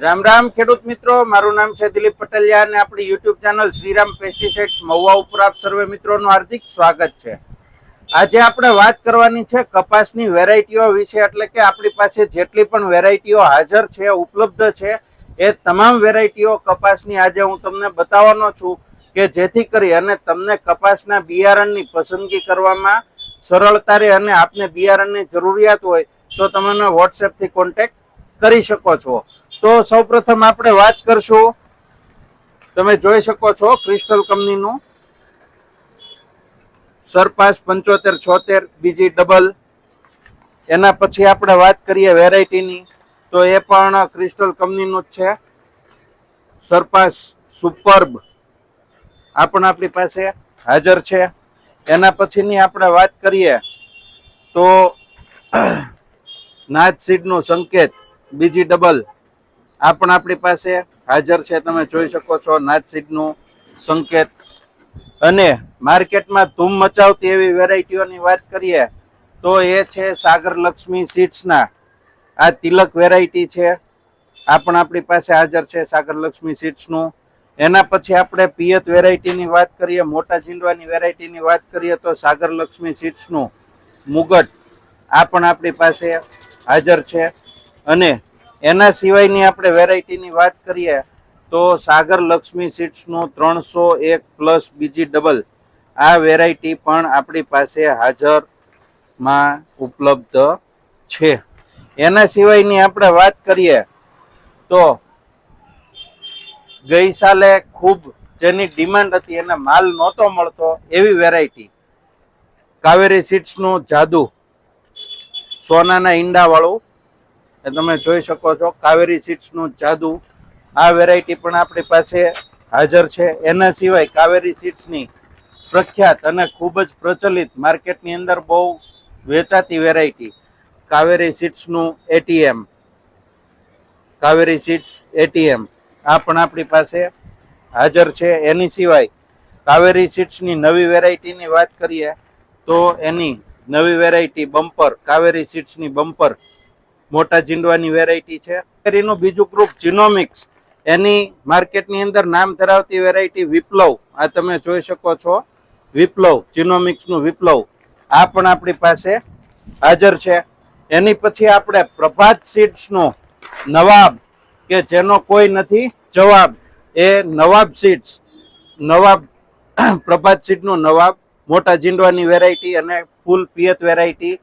રામ રામ ખેડૂત મિત્રો, મારું નામ છે દિલીપ પટેલિયા અને આપણી YouTube channel Shriram pesticides Mahuva ઉપર આપ સર્વે મિત્રોનું હાર્દિક સ્વાગત છે. આજે આપણે વાત કરવાની છે કપાસની વેરાયટીઓ વિશે, એટલે કે આપણી પાસે જેટલી પણ વેરાયટીઓ હાજર છે, ઉપલબ્ધ છે, એ તમામ વેરાયટીઓ કપાસની આજે હું તમને બતાવવાનો છું કે જેથી કરી અને તમને કપાસના બિયારણની પસંદગી કરવામાં સરળતા રહે અને આપને બિયારણની જરૂરિયાત હોય તો તમે વોટ્સએપથી કોન્ટેક્ટ કરી શકો છો. તો સૌપ્રથમ આપણે વાત કરશું. તમે જોઈ શકો છો ક્રિસ્ટલ કંપનીનું સરપાસ પંચોતેર, છોતેર, બીજી ડબલ એના પછી આપણે વાત કરીએ વેરાયટીની તો એ પણ ક્રિસ્ટલ કંપનીનું જ છે. સરપાસ સુપર્બ આ પણ આપણી પાસે હાજર છે. એના પછીની આપણે વાત કરીએ તો નાચ સીડનું સંકેત, બીજી ડબલ આ પણ આપણી પાસે હાજર છે, તમે જોઈ શકો છો નાચ સીડનું સંકેત. અને માર્કેટમાં ધૂમ મચાવતી એવી વેરાયટીઓની વાત કરીએ, તો એ છે સાગર લક્ષ્મી સીડ્સના. આ તિલક વેરાયટી છે. આ પણ આપણી પાસે હાજર છે સાગર લક્ષ્મી સીડ્સનું. એના પછી આપણે પિયત વેરાયટીની વાત કરીએ, મોટા ઝીંડવાની વેરાયટીની વાત કરીએ, તો સાગર લક્ષ્મી સીડ્સનું મુગટ આ પણ આપણી પાસે હાજર છે. અને એના સિવાયની આપણે વેરાયટીની વાત કરીએ તો સાગર લક્ષ્મી સીડ્સનું ત્રણસો એક પ્લસ બીજી ડબલ આ વેરાયટી પણ આપણી પાસે હાજરમાં ઉપલબ્ધ છે. એના સિવાયની આપણે વાત કરીએ તો ગઈ સાલે ખૂબ જેની ડિમાન્ડ હતી એને માલ નહોતો મળતો એવી વેરાયટી. કાવેરી સીડ્સનું જાદુ સોનાના ઈંડા વાળું એ તમે જોઈ શકો છો, કાવેરી સીડ્સનું જાદુ. આ વેરાયટી પણ આપણી પાસે હાજર છે. એના સિવાય કાવેરી સીડ્સની પ્રખ્યાત અને ખૂબ જ પ્રચલિત માર્કેટની અંદર બહુ વેચાતી વેરાયટી કાવેરી સીડ્સનું એટીએમ. Kaveri seeds ATM. આ પણ આપણી પાસે હાજર છે. એની સિવાય કાવેરી સીડ્સની નવી વેરાયટીની વાત કરીએ તો એની નવી વેરાયટી બમ્પર, કાવેરી સીડ્સની બમ્પર મોટા ઝીંડવાની વેરાયટી છે. એનું બીજું ગ્રુપ જીનોમિક્સ એની માર્કેટની અંદર નામ ધરાવતી વેરાયટી વિપ્લવ. આ તમે જોઈ શકો છો. વિપ્લવ જીનોમિક્સનું વિપ્લવ. આ પણ આપણી પાસે હાજર છે. એની પછી આપણે પ્રભાત સીડ્સનો નવાબ, કે જેનો કોઈ નથી, જવાબ. એ નવાબ સીડ્સ નવાબ, પ્રભાત સીડનો નવાબ. મોટા ઝીંડવાની વેરાયટી અને ફૂલ પિયત વેરાયટી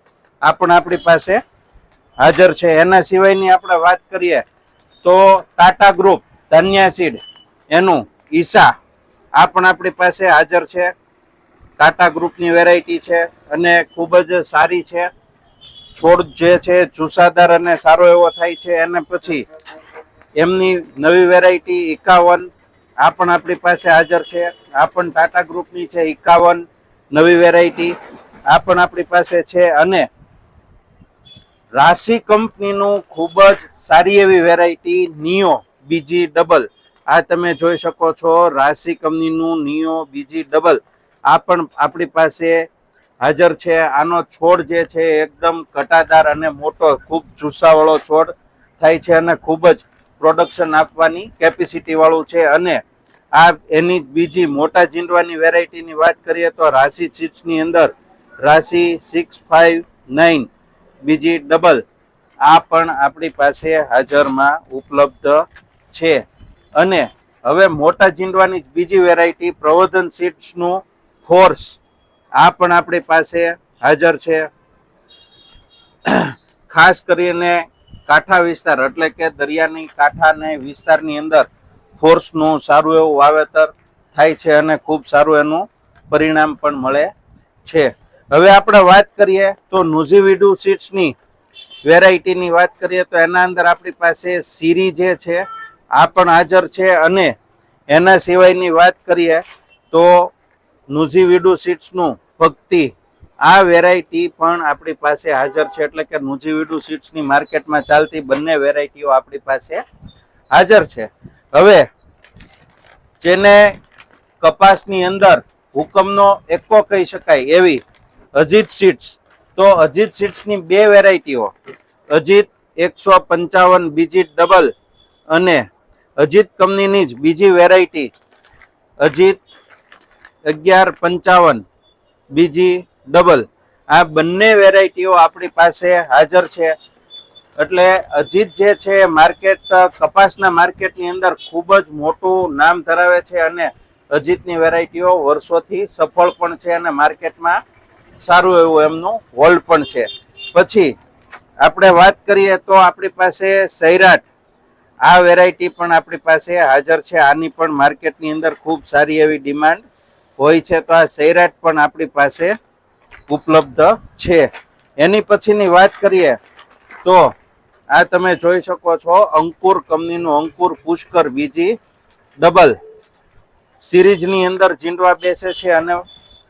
આ પણ આપણી પાસે હાજર છે. એના સિવાયની આપણે વાત કરીએ તો ટાટા ગ્રુપ, ધન્યા સીડ, એનું ઈસા આ પણ આપણી પાસે હાજર છે. ટાટા ગ્રુપની વેરાયટી છે અને ખૂબ જ સારી છે. છોડ જે છે જુસાદાર અને સારો એવો થાય છે. અને પછી એમની નવી વેરાયટી એકાવન આ પણ આપણી પાસે હાજર છે. આ પણ ટાટા ગ્રુપની છે, એકાવન નવી વેરાયટી આ પણ આપણી પાસે છે. અને રાશિ કંપનીનું ખૂબ જ સારી એવી વેરાયટી નિયો બીજી ડબલ આ તમે જોઈ શકો છો, રાશિ કંપનીનું નિયો બીજી ડબલ આ પણ આપણી પાસે હાજર છે. આનો છોડ જે છે, એકદમ કટાદાર અને મોટો, ખૂબ જુસ્સાવાળો છોડ થાય છે અને ખૂબ જ પ્રોડક્શન આપવાની કેપેસિટીવાળું છે. અને આ એની બીજી મોટા ઝીંડવાની વેરાયટીની વાત કરીએ તો રાશિ સિક્સની અંદર Rasi six five nine B G double આ પણ આપણી પાસે હાજરમાં ઉપલબ્ધ છે. અને હવે મોટા ઝીંડવાની બીજી વેરાયટી પ્રવર્ધન સીટ્સનું ફોર્સ આ પણ આપણી પાસે હાજર છે. ખાસ કરીને કાંઠા વિસ્તાર, એટલે કે દરિયાની કાંઠાને વિસ્તારની અંદર ફોર્સનું સારું એવું વાવેતર થાય છે અને ખૂબ સારું એનું પરિણામ પણ મળે છે. હવે આપણે વાત કરીએ તો નુઝીવીડુ સીટ્સની વેરાયટીની વાત કરીએ તો એના અંદર આપણી પાસે સીરી જે છે, આ પણ હાજર છે અને એના સિવાયની વાત કરીએ તો નુઝીવીડુ સીટ્સનું ભક્તિ આ વેરાયટી પણ આપણી પાસે હાજર છે, એટલે કે નુઝીવિડુ સીટ્સની માર્કેટમાં ચાલતી બંને વેરાયટીઓ આપણી પાસે હાજર છે. હવે જેને કપાસની અંદર હુકમનો એકો કહી શકાય એવી અજીત સીટ્સ તો અજીત સીટ્સની બે વેરાયટીઓ. અજીત એકસો પંચાવન, બીજી ડબલ અને અજીત કંપનીની જ બીજી વેરાયટી. અજીત અગિયાર પંચાવન, બીજી ડબલ. આ બંને વેરાયટીઓ આપણી પાસે હાજર છે. એટલે અજીત જે છે માર્કેટ, કપાસના માર્કેટની અંદર ખૂબ જ મોટું નામ ધરાવે છે અને અજીતની વેરાયટીઓ વર્ષોથી સફળ પણ છે અને માર્કેટમાં સારું એવું એમનું હોલ્ડ પણ છે. પછી આપણે વાત કરીએ તો આપણી પાસે સૈરાટ. આ વેરાયટી પણ આપણી પાસે હાજર છે. આની પણ માર્કેટની અંદર ખૂબ સારી એવી ડિમાન્ડ હોય છે. તો આ સૈરાટ પણ આપણી પાસે ઉપલબ્ધ છે. એની પછીની વાત કરીએ તો આ તમે જોઈ શકો છો અંકુર કંપનીનું અંકુર પુષ્કર બીજી ડબલ સિરીઝની અંદર ચીંડવા બેસે છે અને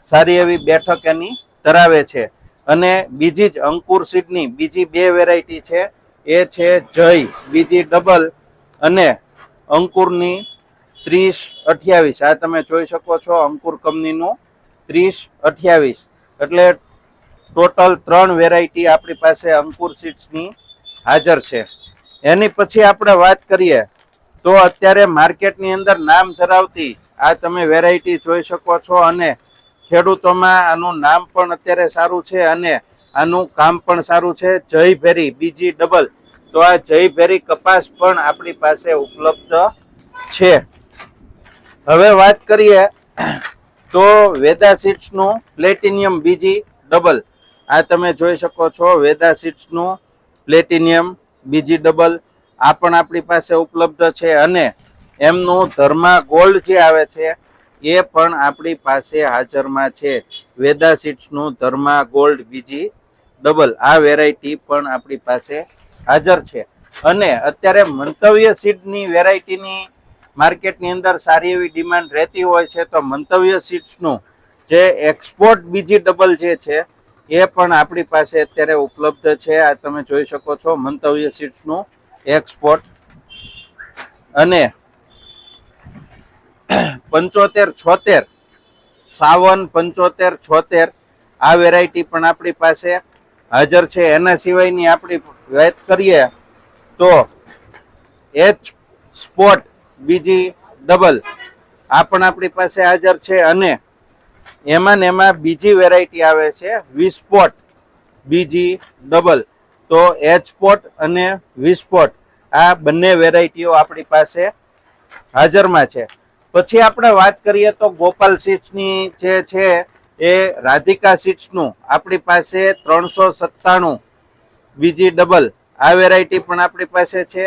સારી એવી બેઠક એની ધરાવે છે. અને બીજી જ અંકુર સીડની બીજી બે વેરાયટી છે. એ છે જય, બીજી ડબલ અને અંકુરની ત્રીસ અઠ્યાવીસ. આ તમે જોઈ શકો છો અંકુર કંપનીનું ત્રીસ અઠ્યાવીસ. એટલે ટોટલ ત્રણ વેરાયટી આપણી પાસે અંકુર સીડ્સની હાજર છે. એની પછી આપણે વાત કરીએ તો અત્યારે માર્કેટની અંદર નામ ધરાવતી આ તમે વેરાયટી જોઈ શકો છો અને ખેડૂતોમાં આનું નામ પણ અત્યારે સારું છે અને આનું કામ પણ સારું છે. જય ભેરી, બીજી ડબલ. તો આ જય ભેરી કપાસ પણ આપણી પાસે ઉપલબ્ધ છે. હવે વાત કરીએ તો વેદા સીડ્સનું પ્લેટિનિયમ બીજી ડબલ. આ તમે જોઈ શકો છો, વેદા સીડ્સનું પ્લેટિનિયમ બીજી ડબલ. આ પણ આપણી પાસે ઉપલબ્ધ છે અને એમનું ધર્મા ગોલ્ડ જે આવે છે એ પણ આપણી પાસે હાજરમાં છે. Veda સીડ્સનું Dharma gold B G double. આ વેરાયટી પણ આપણી પાસે હાજર છે. અને અત્યારે મંતવ્ય સીડની વેરાયટીની માર્કેટની અંદર સારી એવી ડિમાન્ડ રહેતી હોય છે, તો મંતવ્ય સીટ્સનું જે એક્સપોર્ટ બીજી ડબલ જે છે, એ પણ આપણી પાસે અત્યારે ઉપલબ્ધ છે. આ તમે જોઈ શકો છો મંતવ્ય સીટ્સનું એક્સપોર્ટ. અને પંચોતેર, છોતેર. સાવન, પંચોતેર, છોતેર. આ વેરાયટી પણ આપણી પાસે હાજર છે. એના સિવાયની આપણી વાત કરીએ તો એચ સ્પોટ બીજી ડબલ આ પણ આપણી પાસે હાજર છે અને એમાં ને એમાં બીજી વેરાયટી આવે છે વિસ્પોટ બીજી ડબલ તો એચ સ્પોટ અને વિસ્પોટ આ બંને વેરાયટીઓ આપણી પાસે હાજરમાં છે. પછી આપણે વાત કરીએ તો ગોપાલ સીટ્સની જે છે એ રાધિકા સીટ્સનું આપણી પાસે ત્રણસો સત્તાણું બીજી ડબલ. આ વેરાયટી પણ આપણી પાસે છે.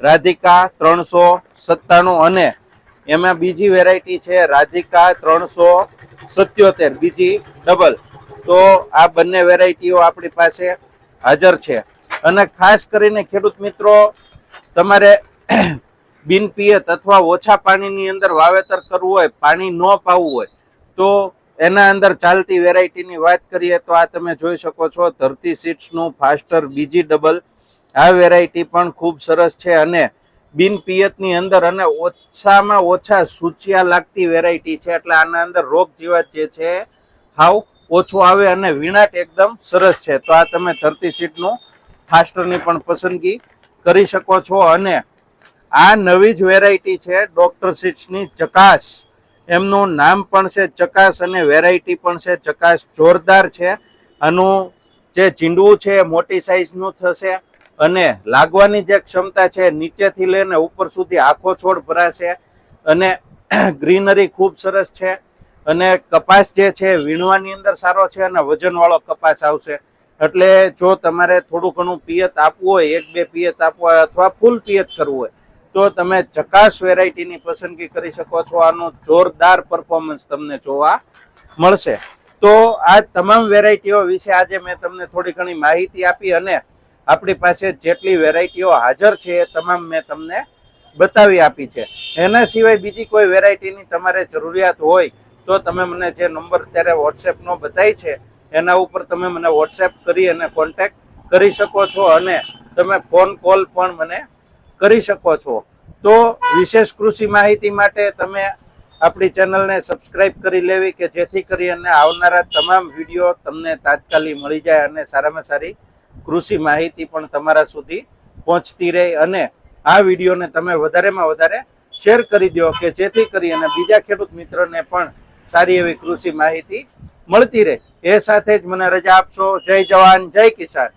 રાધિકા ત્રણસો સત્તાણું અને એમાં બીજી વેરાયટી છે રાધિકા ત્રણસો સત્યોતેર, બીજી ડબલ. તો આ બંને વેરાયટીઓ આપણી પાસે હાજર છે. અને ખાસ કરીને ખેડૂત મિત્રો, તમારે બિનપિયત અથવા ઓછા પાણીની અંદર વાવેતર કરવું હોય, પાણી ન પાવું હોય, તો એના અંદર ચાલતી વેરાયટીની વાત કરીએ તો આ તમે જોઈ શકો છો, ધરતી સીટ્સનું ફાસ્ટર, બીજી ડબલ, આ વેરાયટી પણ ખૂબ સરસ છે અને બિનપિયતની અંદર અને ઓછામાં ઓછા સૂચિયા લાગતી વેરાયટી છે, એટલે આના અંદર રોગ જીવાત જે છે, હાવ ઓછો આવે અને વિણાટ એકદમ સરસ છે. તો આ તમે ધરતી સીટનું ફાસ્ટરની પણ પસંદગી કરી શકો છો અને આ નવી જ વેરાયટી છે ડોક્ટર સીટ્સની ચકાસ. એમનું નામ પણ છે ચકાસ અને વેરાયટી પણ છે ચકાસ જોરદાર છે. આનું જે ચીંડવું છે મોટી સાઈઝનું થશે અને લાગવાની જે ક્ષમતા છે નીચેથી લઈને ઉપર સુધી આખો છોડ ભરાશે અને ગ્રીનરી ખૂબ સરસ છે અને કપાસ જે છે વીણવાની અંદર સારો છે અને વજનવાળો કપાસ આવશે. એટલે જો તમારે થોડું ઘણું પિયત આપવું હોય, એક બે પિયત આપવું હોય અથવા ફૂલ પિયત કરવું હોય તો તમે ચકાસ વેરાયટીની પસંદગી કરી શકો છો. આનું જોરદાર પરફોર્મન્સ તમને જોવા મળશે. તો આ તમામ વેરાયટીઓ વિશે આજે મેં તમને થોડી ઘણી માહિતી આપી અને આપણી પાસે જેટલી વેરાયટીઓ હાજર છે એ તમામ મેં તમને બતાવી આપી છે. એના સિવાય બીજી કોઈ વેરાયટીની તમારે જરૂરિયાત હોય તો તમે મને જે નંબર અત્યારે વોટ્સએપનો બતાવી છે, એના ઉપર તમે મને વોટ્સએપ કરી અને કોન્ટેક્ટ કરી શકો છો અને તમે ફોન કોલ પણ મને કરી શકો છો. તો વિશેષ કૃષિ માહિતી માટે તમે આપણી ચેનલને સબસ્ક્રાઇબ કરી લેવી કે જેથી કરી અને આવનારા તમામ વીડિયો તમને તાત્કાલિક મળી જાય અને સારામાં સારી કૃષિ માહિતી પણ તમારા સુધી પહોંચતી રહે અને આ વિડીયોને તમે વધારેમાં વધારે શેર કરી દો કે જેથી કરી અને બીજા ખેડૂત મિત્રોને પણ સારી એવી કૃષિ માહિતી મળતી રહે. એ સાથે જ મને રજા આપશો. જય જવાન, જય કિસાન.